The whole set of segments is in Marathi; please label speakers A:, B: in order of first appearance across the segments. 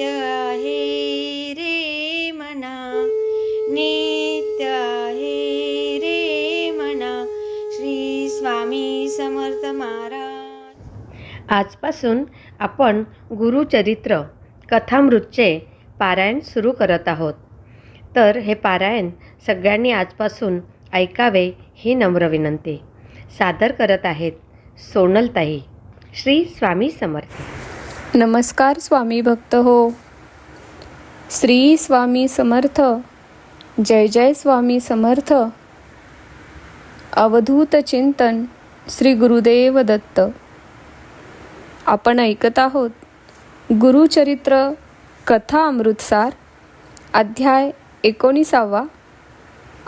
A: नित्य आहे रे मना नित्य आहे रे मना श्री स्वामी समर्थ महाराज.
B: आजपासून आपण गुरुचरित्र कथामृतचे पारायण सुरू करत आहोत. तर हे पारायण सगळ्यांनी आजपासून ऐकावे ही नम्र विनंती. सादर करत आहेत सोनलताई श्री स्वामी समर्थ.
C: नमस्कार स्वामी भक्त हो. श्री स्वामी समर्थ जय जय स्वामी समर्थ. अवधूत चिंतन श्री गुरुदेव दत्त. आपण ऐकत आहोत गुरुचरित्र कथा अमृतसार अध्याय एकोणीसावा.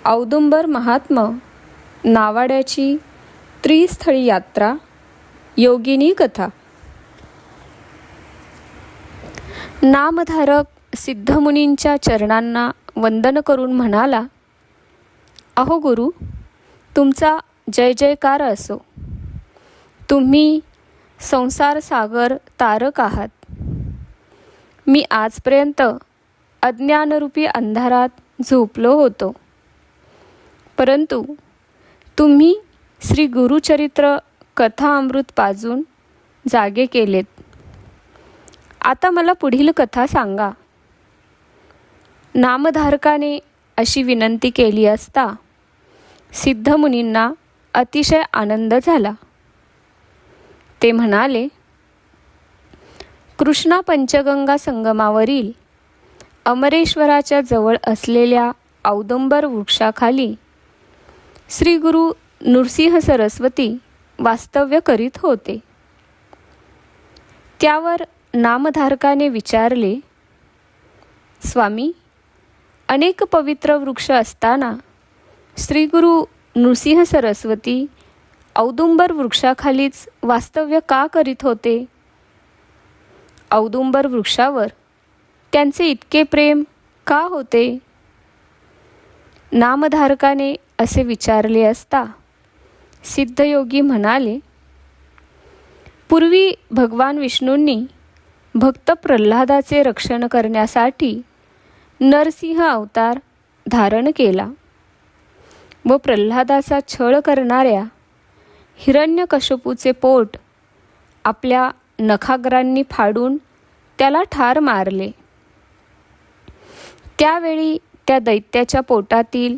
C: औदुंबर महात्म नावाड्याची त्रिस्थळी यात्रा योगिनी कथा. नामधारक सिद्धमुनींच्या चरणांना वंदन करून म्हणाला अहो गुरु तुमचा जय जयकार असो. तुम्ही संसार सागर तारक आहात. मी आजपर्यंत अज्ञानरूपी अंधारात झोपलो होतो. परंतु तुम्ही श्री गुरुचरित्र कथा अमृत पाजून जागे केलेत. आता मला पुढील कथा सांगा. नामधारकाने अशी विनंती केली असता सिद्धमुनींना अतिशय आनंद झाला. ते म्हणाले कृष्णा पंचगंगा संगमावरील अमरेश्वराच्या जवळ असलेल्या औदंबर वृक्षाखाली श्री गुरु नृसिंह सरस्वती वास्तव्य करीत होते. त्यावर नामधारकाने विचारले स्वामी अनेक पवित्र वृक्ष असताना श्री गुरु नृसिंह सरस्वती औदुंबर वृक्षाखालीच वास्तव्य का करीत होते? औदुंबर वृक्षावर त्यांचे इतके प्रेम का होते? नामधारकाने असे विचारले असता सिद्धयोगी म्हणाले पूर्वी भगवान विष्णूंनी भक्त प्रल्हादाचे रक्षण करण्यासाठी नरसिंह अवतार धारण केला व प्रल्हादाचा छळ करणाऱ्या हिरण्यकशपूचे पोट आपल्या नखाग्रांनी फाडून त्याला ठार मारले. त्यावेळी त्या दैत्याच्या पोटातील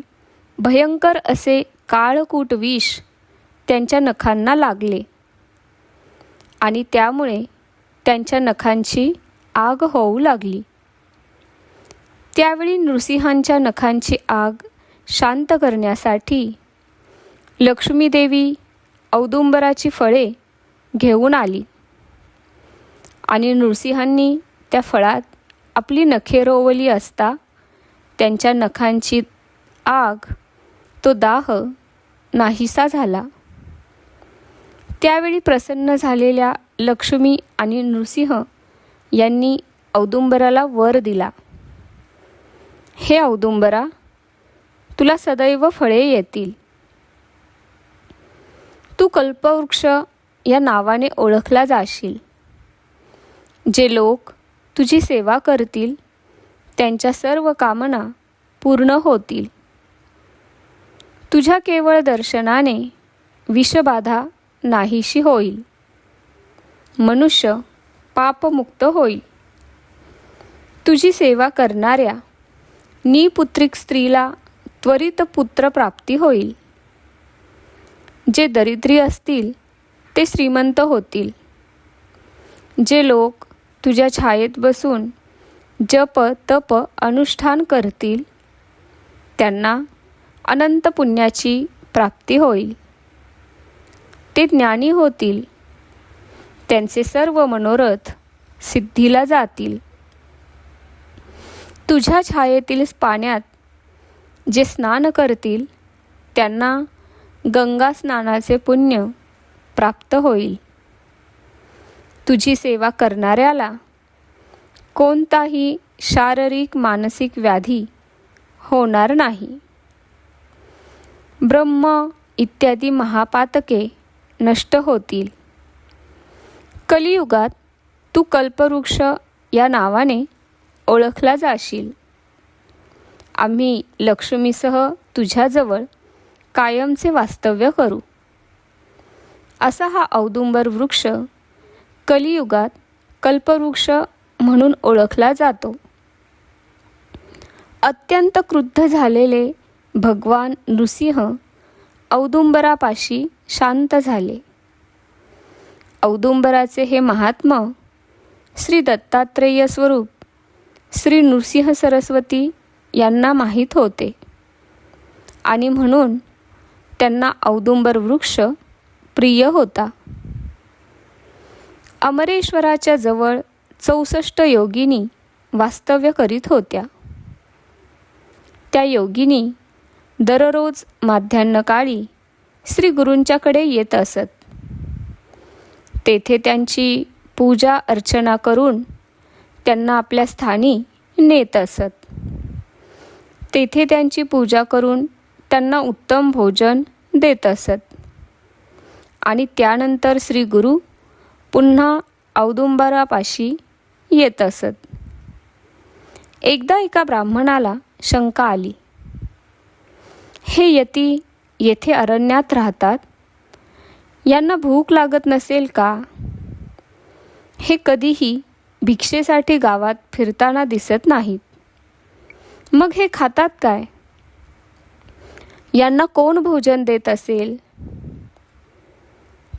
C: भयंकर असे काळकूट विष त्यांच्या नखांना लागले आणि त्यामुळे त्यांच्या नखांची आग होऊ लागली. त्यावेळी नृसिंहांच्या नखांची आग शांत करण्यासाठी लक्ष्मीदेवी औदुंबराची फळे घेऊन आली आणि नृसिंहांनी त्या फळात आपली नखे रोवली असता त्यांच्या नखांची आग तो दाह नाहीसा झाला. त्यावेळी प्रसन्न झालेल्या लक्ष्मी आणि नृसिंह यांनी औदुंबराला वर दिला. हे औदुंबरा तुला सदैव फळे येतील. तू कल्पवृक्ष या नावाने ओळखला जाशील. जे लोक तुझी सेवा करतील त्यांच्या सर्व कामना पूर्ण होतील. तुझ्या केवळ दर्शनाने विषबाधा नाहीशी होईल. मनुष्य पापमुक्त होईल तुझी सेवा करणाऱ्या निपुत्रिक स्त्रीला त्वरित पुत्र प्राप्ती होईल. जे दरिद्री असतील ते श्रीमंत होतील. जे लोक तुझ्या छायेत बसून जप तप अनुष्ठान करतील त्यांना अनंत पुण्याची प्राप्ती होईल. ते ज्ञानी होतील. त्यांचे सर्व मनोरथ सिद्धीला जातील. तुझ्या छायेतील पाण्यात जे स्नान करतील त्यांना गंगा स्नानाचे पुण्य प्राप्त होईल. तुझी सेवा करणाऱ्याला कोणताही शारीरिक मानसिक व्याधी होणार नाही. ब्रह्म इत्यादी महापातके नष्ट होतील. कलियुगात तू कल्पवृक्ष या नावाने ओळखला जाशील. आम्ही लक्ष्मीसह तुझ्याजवळ कायमचे वास्तव्य करू. असा हा औदुंबर वृक्ष कलियुगात कल्पवृक्ष म्हणून ओळखला जातो. अत्यंत क्रुद्ध झालेले भगवान नृसिंह औदुंबरापाशी शांत झाले. औदुंबराचे हे महात्म श्री दत्तात्रेय स्वरूप श्री नृसिंह सरस्वती यांना माहीत होते. आणि म्हणून त्यांना औदुंबर वृक्ष प्रिय होता. अमरेश्वराच्या जवळ चौसष्ट योगिनी वास्तव्य करीत होत्या. त्या योगिनी दररोज माध्यान्हकाळी श्री गुरूंच्याकडे येत असत. तेथे त्यांची पूजा अर्चना करून त्यांना आपल्या स्थानी नेत असत. तेथे त्यांची पूजा करून त्यांना उत्तम भोजन देत असत. आणि त्यानंतर श्री गुरु पुन्हा औदुंबरापाशी येत असत. एकदा एका ब्राह्मणाला शंका आली. हे यती येथे अरण्यात राहतात? यांना भूक लागत नसेल का? हे कधीही भिक्षेसाठी गावात फिरताना दिसत नाहीत. मग हे खातात काय? यांना कोण भोजन देत असेल?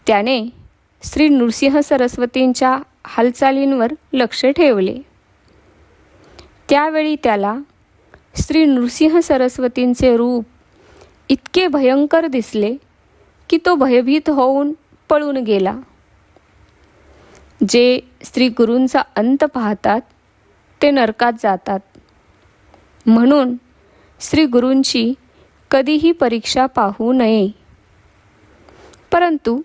C: त्याने श्री नृसिंह सरस्वतींच्या हालचालींवर लक्ष ठेवले. त्यावेळी त्याला श्री नृसिंह सरस्वतींचे रूप इतके भयंकर दिसले की तो भयभीत होऊन पळून गेला. जे श्री गुरूंचा अंत पाहतात ते नरकात जातात. म्हणून श्री गुरूंची कधीही परीक्षा पाहू नये. परंतु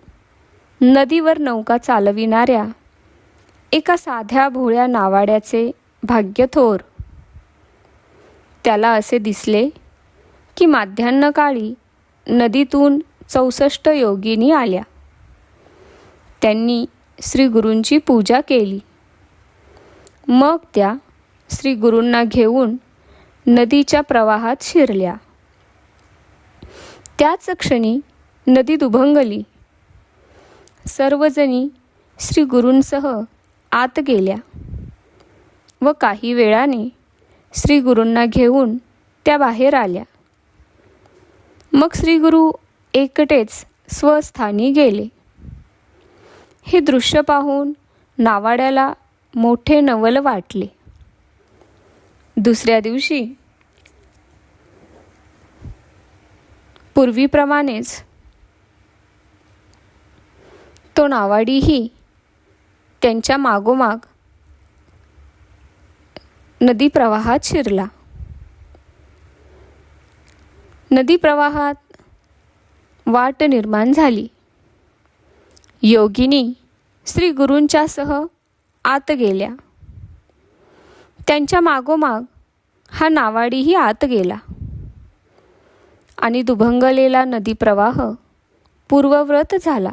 C: नदीवर नौका चालविणाऱ्या एका साध्या भोळ्या नावाड्याचे भाग्य थोर. त्याला असे दिसले की माध्यान्हकाळी नदीतून चौसष्ट योगिनी आल्या. त्यांनी श्रीगुरूंची पूजा केली. मग त्या श्रीगुरूंना घेऊन नदीच्या प्रवाहात शिरल्या. त्याच क्षणी नदी दुभंगली. सर्वजणी श्रीगुरूंसह आत गेल्या व काही वेळाने श्रीगुरूंना घेऊन त्या बाहेर आल्या. मग श्रीगुरू एकटेच स्वस्थानी गेले. हे दृश्य पाहून नावाड्याला मोठे नवल वाटले. दुसऱ्या दिवशी पूर्वीप्रमाणेच तो नावाडीही त्यांच्या मागोमाग नदी प्रवाहात शिरला. नदी प्रवाहात वाट निर्माण झाली. योगिनी श्री गुरूंच्यासह आत गेल्या. त्यांच्या मागोमाग हा नावाडीही आत गेला. आणि दुभंगलेला नदी प्रवाह पूर्वव्रत झाला.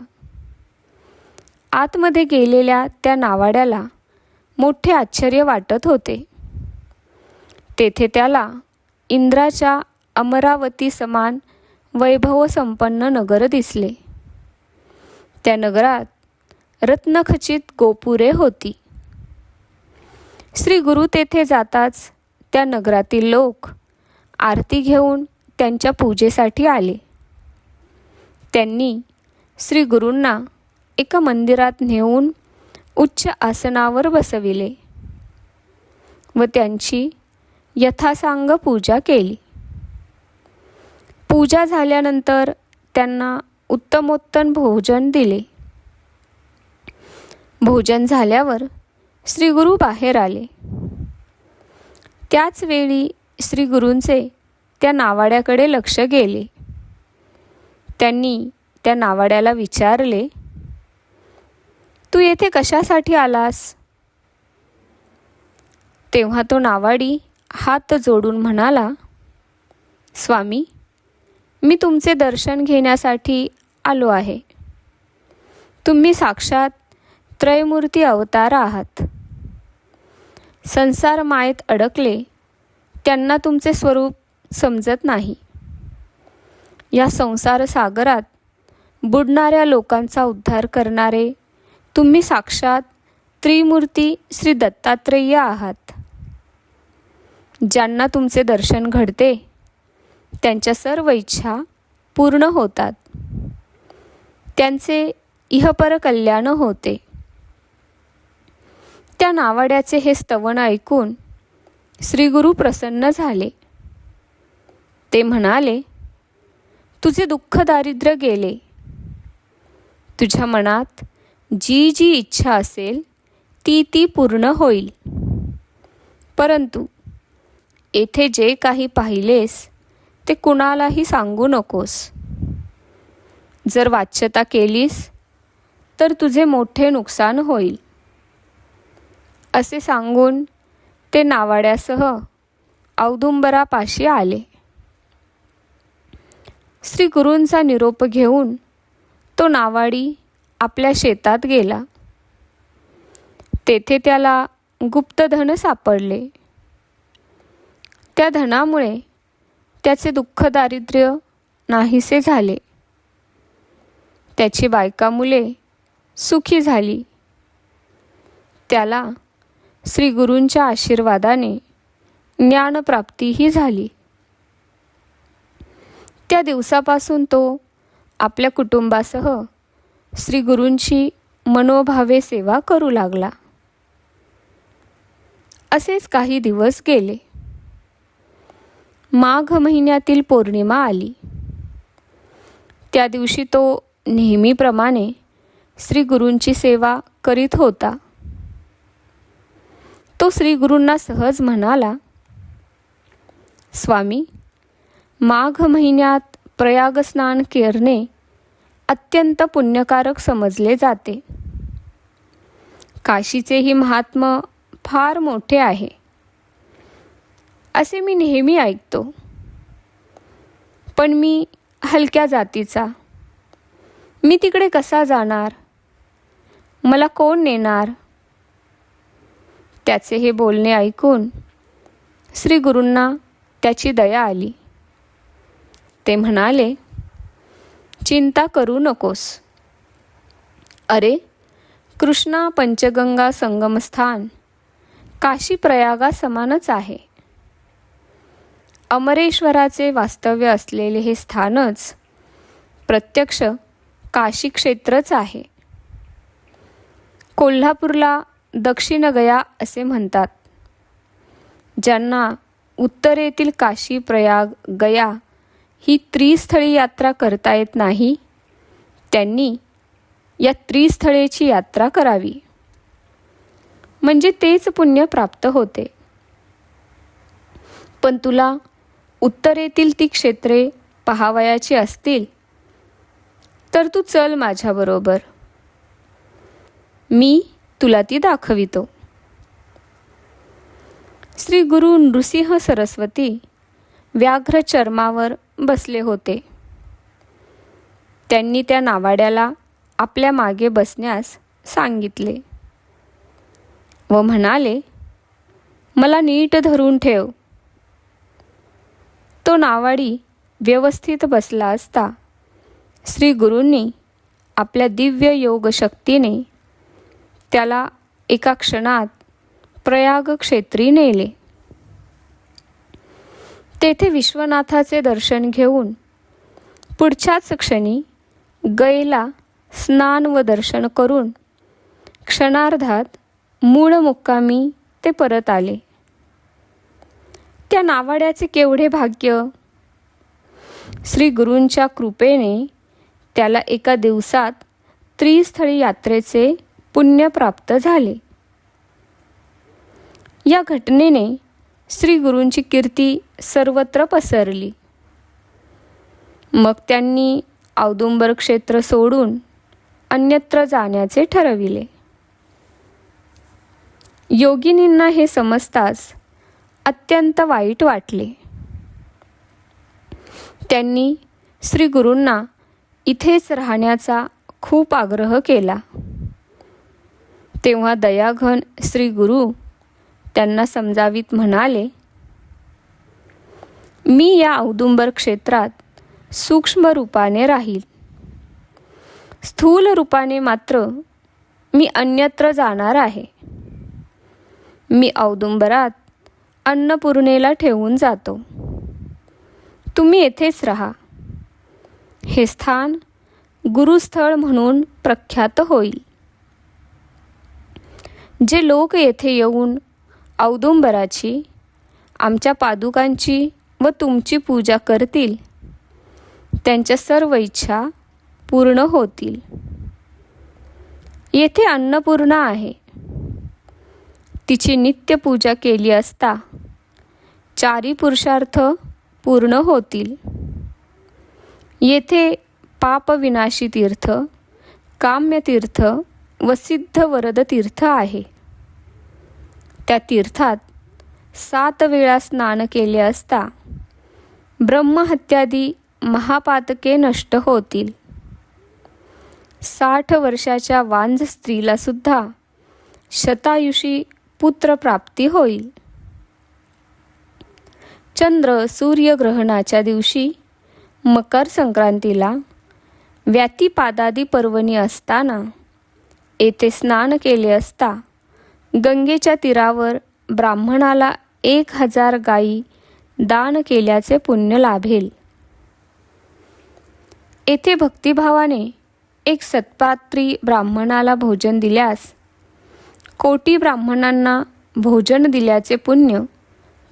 C: आतमध्ये गेलेल्या त्या नावाड्याला मोठे आश्चर्य वाटत होते. तेथे त्याला इंद्राच्या अमरावती समान वैभवसंपन्न नगर दिसले. त्या नगरात रत्नखचित गोपुरे होती. श्री गुरु तेथे जाताच त्या नगरातील लोक आरती घेऊन त्यांच्या पूजेसाठी आले. त्यांनी श्री गुरूंना एका मंदिरात नेऊन उच्च आसनावर बसविले व त्यांची यथासांग पूजा केली. पूजा झाल्यानंतर त्यांना उत्तमोत्तम भोजन दिले. भोजन झाल्यावर श्रीगुरु बाहेर आले. त्याच वेळी श्रीगुरूंचे त्या नावाड्याकडे लक्ष गेले. त्यांनी त्या नावाड्याला विचारले तू येथे कशासाठी आलास? तेव्हा तो नावाडी हात जोडून म्हणाला स्वामी मी तुमचे दर्शन घेण्यासाठी आलो आहे. तुम्ही साक्षात त्रयमूर्ती अवतार आहात. संसार मायेत अडकले त्यांना तुमचे स्वरूप समजत नाही. या संसार सागरात बुडणाऱ्या लोकांचा उद्धार करणारे तुम्ही साक्षात त्रिमूर्ती श्री दत्तात्रेय आहात. ज्यांना तुमचे दर्शन घडते त्यांच्या सर्व इच्छा पूर्ण होतात. त्यांचे इहपर कल्याण होते. त्या नावाड्याचे हे स्तवन ऐकून श्रीगुरु प्रसन्न झाले. ते म्हणाले तुझे दुःख दारिद्र्य गेले. तुझ्या मनात जी जी इच्छा असेल ती ती पूर्ण होईल. परंतु येथे जे काही पाहिलेस ते कुणालाही सांगू नकोस. जर वाच्यता केलीस तर तुझे मोठे नुकसान होईल. असे सांगून ते नावाड्यासह औदुंबरापाशी आले. श्री गुरूंचा निरोप घेऊन तो नावाडी आपल्या शेतात गेला. तेथे त्याला गुप्तधन सापडले. त्या धनामुळे त्याचे दुःख दारिद्र्य नाहीसे झाले. त्याची बायका मुले सुखी झाली. त्याला श्री गुरूंच्या आशीर्वादाने ज्ञानप्राप्तीही झाली. त्या दिवसापासून तो आपल्या कुटुंबासह श्री गुरूंची मनोभावे सेवा करू लागला. असेच काही दिवस गेले. माघ महिन्यातील पौर्णिमा आली. त्या दिवशी तो नेहमीप्रमाणे श्री गुरूंची सेवा करीत होता. तो श्री गुरूंना सहज म्हणाला स्वामी माघ महिन्यात प्रयाग स्नान करणे अत्यंत पुण्यकारक समजले जाते. काशीचेही महात्म फार मोठे आहे. असे मी नेहमी ऐकतो. पण मी हलक्या जातीचा. मी तिकडे कसा जाणार? मला कोण नेणार? त्याचे हे बोलणे ऐकून श्री गुरूंना त्याची दया आली. ते म्हणाले चिंता करू नकोस. अरे कृष्णा पंचगंगा संगमस्थान काशी प्रयागा समानच आहे. अमरेश्वराचे वास्तव्य असलेले हे स्थानच प्रत्यक्ष काशी क्षेत्रच आहे. कोल्हापूरला दक्षिण गया असे म्हणतात. ज्यांना उत्तरेतील काशी प्रयाग गया ही त्रिस्थळी यात्रा करता येत नाही त्यांनी या त्रिस्थळेची यात्रा करावी. म्हणजे तेच पुण्य प्राप्त होते. पण तुला उत्तरेतील ती क्षेत्रे पहावयाची असतील तर तू चल माझ्याबरोबर मी तुला ती दाखवितो. श्री गुरु नृसिंह सरस्वती व्याघ्र चर्मावर बसले होते. त्यांनी त्या नावाड्याला आपल्या मागे बसण्यास सांगितले व म्हणाले मला नीट धरून ठेव. तो नावाडी व्यवस्थित बसला असता. श्री गुरूंनी आपल्या दिव्य योग शक्तीने त्याला एका क्षणात प्रयाग क्षेत्री नेले. तेथे विश्वनाथाचे दर्शन घेऊन पुढच्याच क्षणी गयला स्नान व दर्शन करून क्षणार्धात मूळ मुक्कामी ते परत आले. त्या नावाड्याचे केवढे भाग्य? श्री गुरूंच्या कृपेने त्याला एका दिवसात त्रिस्थळी यात्रेचे पुण्य प्राप्त झाले. या घटनेने श्री गुरूंची कीर्ती सर्वत्र पसरली. मग त्यांनी औदुंबर क्षेत्र सोडून अन्यत्र जाण्याचे ठरविले. योगिनींना हे समजताच अत्यंत वाईट वाटले. त्यांनी श्री गुरूंना इथेच राहण्याचा खूप आग्रह केला. तेव्हा दयाघन श्री गुरु त्यांना समजावीत म्हणाले मी या औदुंबर क्षेत्रात सूक्ष्म रूपाने राहील. स्थूल रूपाने मात्र मी अन्यत्र जाणार आहे. मी औदुंबरात अन्नपूर्णेला ठेवून जातो. तुम्ही येथेच राहा. हे स्थान गुरुस्थळ म्हणून प्रख्यात होईल. जे लोक येथे येऊन औदुंबराची आमच्या पादुकांची व तुमची पूजा करतील त्यांच्या सर्व इच्छा पूर्ण होतील. येथे अन्नपूर्णा आहे. तिची नित्य पूजा केली असता चारी पुरुषार्थ पूर्ण होतील. येथे पापविनाशी तीर्थ काम्यतीर्थ व सिद्ध वरद तीर्थ आहे. त्या तीर्थात सात वेळा स्नान केले असता ब्रह्महत्यादी महापातके नष्ट होतील. साठ वर्षाच्या वांज स्त्रीला सुद्धा शतायुषी पुत्रप्राप्ती होईल. चंद्र सूर्यग्रहणाच्या दिवशी मकर संक्रांतीला व्यातीपादादी पर्वणी असताना येथे स्नान केले असता गंगेच्या तीरावर ब्राह्मणाला एक हजार गायी दान केल्याचे पुण्य लाभेल. येथे भक्तिभावाने एक सत्पात्री ब्राह्मणाला भोजन दिल्यास कोटी ब्राह्मणांना भोजन दिल्याचे पुण्य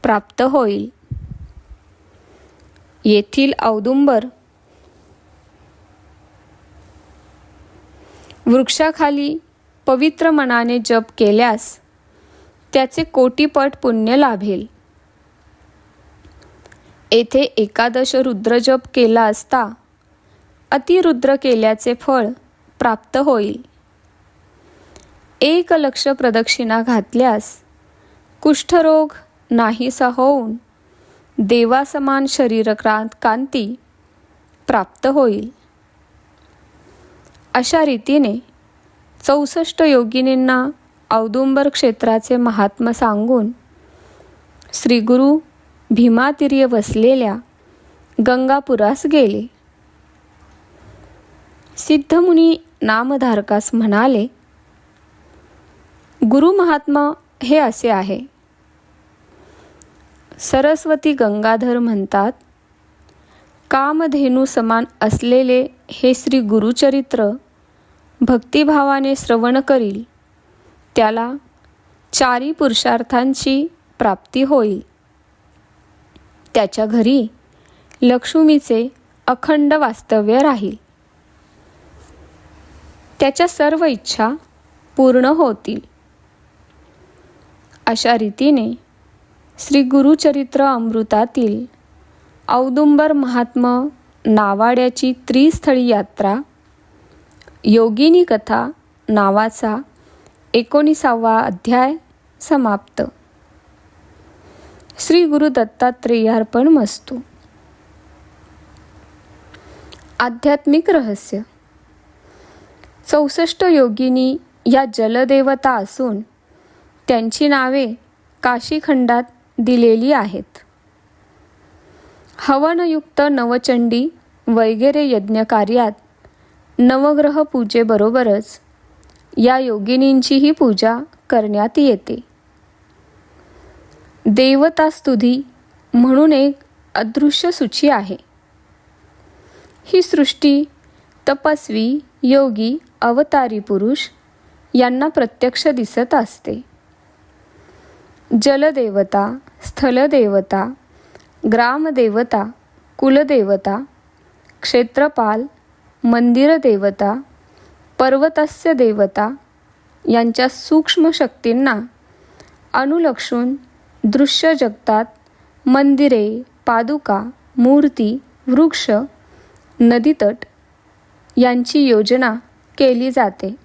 C: प्राप्त होईल. येथील औदुंबर वृक्षाखाली पवित्र मनाने जप केल्यास त्याचे कोटीपट पुण्य लाभेल. येथे एकादश रुद्र जप केला असता अतिरुद्र केल्याचे फळ प्राप्त होईल. एक लक्ष प्रदक्षिणा घातल्यास कुष्ठरोग नाहीसा होऊन देवासमान शरीर कांती प्राप्त होईल. अशा रीतीने चौसष्ट योगिनींना औदुंबर क्षेत्राचे महात्म सांगून श्रीगुरु भीमातिर्य वसलेल्या गंगापुरास गेले. सिद्धमुनी नामधारकास म्हणाले गुरु महात्मा हे असे आहे. सरस्वती गंगाधर म्हणतात कामधेनू समान असलेले हे श्री गुरुचरित्र भक्तिभावाने श्रवण करील. त्याला चारी पुरुषार्थांची प्राप्ती होईल. त्याच्या घरी लक्ष्मीचे अखंड वास्तव्य राहील. त्याच्या सर्व इच्छा पूर्ण होतील. अशा रीतीने श्री गुरुचरित्र अमृतातील औदुंबर महात्म नावाड्याची त्रिस्थळी यात्रा योगिनी कथा नावाचा एकोणीसावा अध्याय समाप्त. श्री गुरु दत्तात्रेयार्पण मस्तू. आध्यात्मिक रहस्य. चौसष्ट योगिनी या जलदेवता असून त्यांची नावे काशीखंडात दिलेली आहेत. हवनयुक्त नवचंडी वगैरे यज्ञकार्यात नवग्रह पूजेबरोबरच या योगिनींचीही पूजा करण्यात येते. देवतास्तुधी म्हणून एक अदृश्य सूची आहे. ही सृष्टी तपस्वी योगी अवतारी पुरुष यांना प्रत्यक्ष दिसत असते. जलदेवता स्थलदेवता ग्रामदेवता कुलदेवता क्षेत्रपाल मंदिरदेवता पर्वतस्य देवता यांच्या सूक्ष्म शक्तींना अनुलक्षून दृश्य जगतात मंदिरे पादुका मूर्ती वृक्ष नदीतट यांची योजना केली जाते.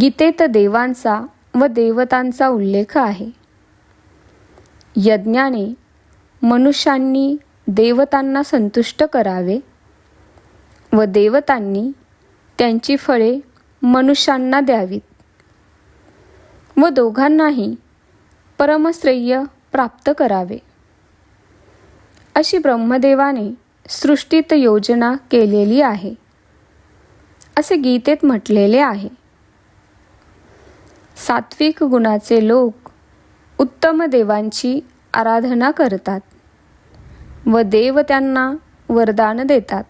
C: गीतेत देवांचा व देवतांचा उल्लेख आहे. यज्ञाने मनुष्यांनी देवतांना संतुष्ट करावे व देवतांनी त्यांची फळे मनुष्यांना द्यावीत व दोघांनाही परमश्रेय प्राप्त करावे. अशी ब्रह्मदेवाने सृष्टीत योजना केलेली आहे. असे गीतेत म्हटलेले आहे. सात्विक गुणाचे लोक उत्तम देवांची आराधना करतात व देव त्यांना वरदान देतात.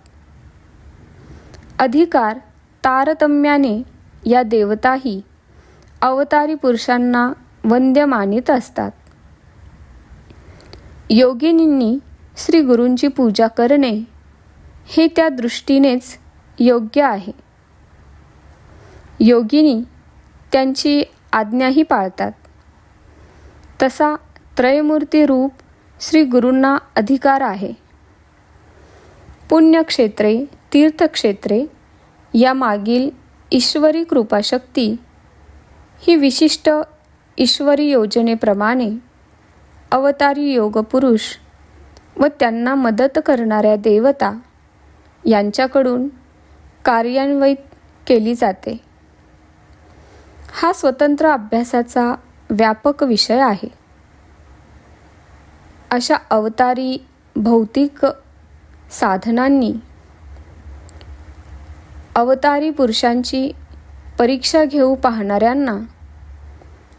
C: अधिकार तारतम्याने या देवताही अवतारी पुरुषांना वंद्य मानित असतात. योगिनींनी श्री गुरूंची पूजा करणे हे त्या दृष्टीनेच योग्य आहे. योगिनी त्यांची आज्ञाही पाळतात. तसा त्रयमूर्ती रूप श्री गुरूंना अधिकार आहे. पुण्यक्षेत्रे तीर्थक्षेत्रे यामागील ईश्वरी कृपाशक्ती ही विशिष्ट ईश्वरी योजनेप्रमाणे अवतारी योगपुरुष व त्यांना मदत करणाऱ्या देवता यांच्याकडून कार्यान्वित केली जाते. हा स्वतंत्र अभ्यासाचा व्यापक विषय आहे. अशा अवतारी भौतिक साधनांनी अवतारी पुरुषांची परीक्षा घेऊ पाहणाऱ्यांना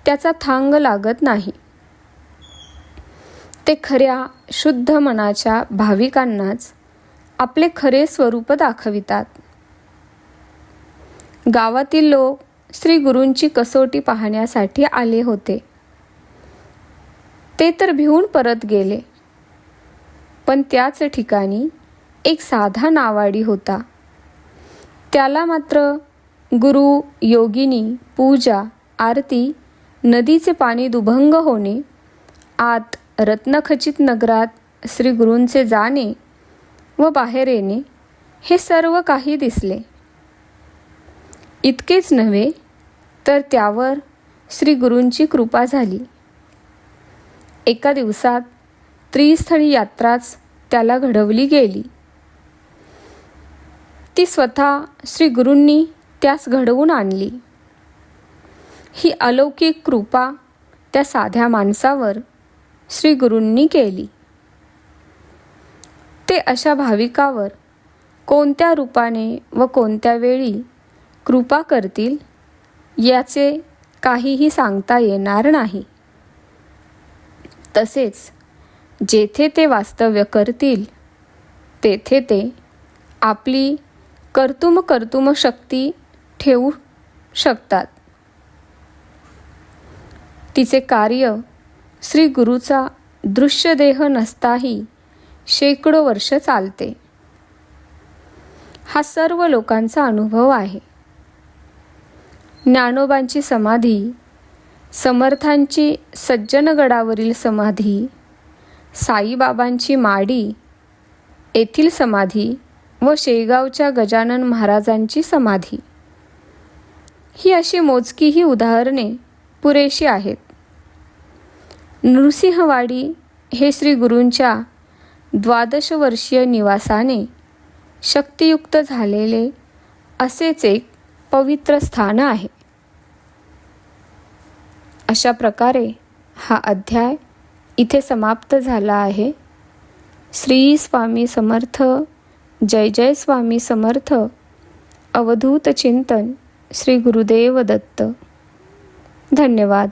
C: त्याचा थांग लागत नाही. ते खऱ्या शुद्ध मनाच्या भाविकांनाच आपले खरे स्वरूप दाखवितात. गावातील लोक श्री गुरूंची कसोटी पाहण्यासाठी आले होते. ते तर भिवून परत गेले. पण त्याच ठिकाणी एक साधा नावाडी होता. त्याला मात्र गुरु योगिनी पूजा आरती नदीचे पाणी दुभंग होणे आत रत्नखचित नगरात श्री गुरूंचे जाणे व बाहेर येणे हे सर्व काही दिसले. इतकेच नव्हे तर त्यावर श्री गुरूंची कृपा झाली. एका दिवसात त्रिस्थळी यात्राच त्याला घडवली गेली. ती स्वतः श्री गुरूंनी त्यास घडवून आणली. ही अलौकिक कृपा त्या साध्या माणसावर श्री गुरूंनी केली. ते अशा भाविकावर कोणत्या रूपाने व कोणत्या वेळी कृपा करतील याचे काहीही सांगता येणार नाही. तसेच जेथे ते वास्तव्य करतील तेथे ते आपली कर्तुम कर्तुम शक्ती ठेवू शकतात. तिचे कार्य श्री गुरुचा दृश्यदेह नसताही शेकडो वर्ष चालते. हा सर्व लोकांचा अनुभव आहे. ज्ञानोबांची समाधी समर्थांची सज्जनगडावरील समाधी साईबाबांची माडी येथील समाधी व शेगावच्या गजानन महाराजांची समाधी. ही अशी मोजकी ही उदाहरणे पुरेशी आहेत. नृसिंहवाडी हे श्री गुरूंच्या द्वादशवर्षीय निवासाने शक्तियुक्त झालेले असेच एक पवित्र स्थान आहे. अशा प्रकारे हा अध्याय इथे समाप्त झाला आहे. श्री स्वामी समर्थ जय जय स्वामी समर्थ अवधूत चिंतन श्री गुरुदेव दत्त. धन्यवाद.